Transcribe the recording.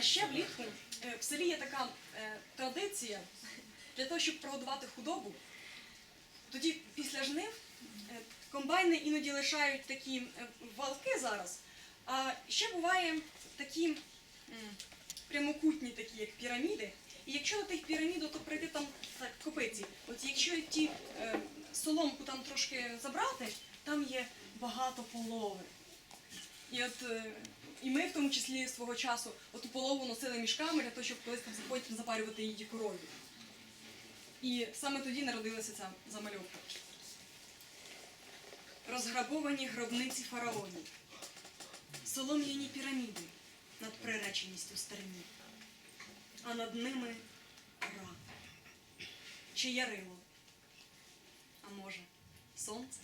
А ще влітку е, в селі є така е, традиція для того, щоб прогодувати худобу. Тоді після жнив е, комбайни іноді лишають такі валки зараз. А ще буває такі прямокутні, такі як піраміди. І якщо до тих пірамід, то прийти там так, копиці. От якщо ті е, соломку там трошки забрати, там є багато полови. І от і ми в тому числі свого часу оту полову носили мішками для того, щоб колись там потім запарювати її коров'ю. І саме тоді народилася ця замальовка. Розграбовані гробниці фараонів, солом'яні піраміди над приреченістю старині, а над ними рак чи ярило, а може, сонце.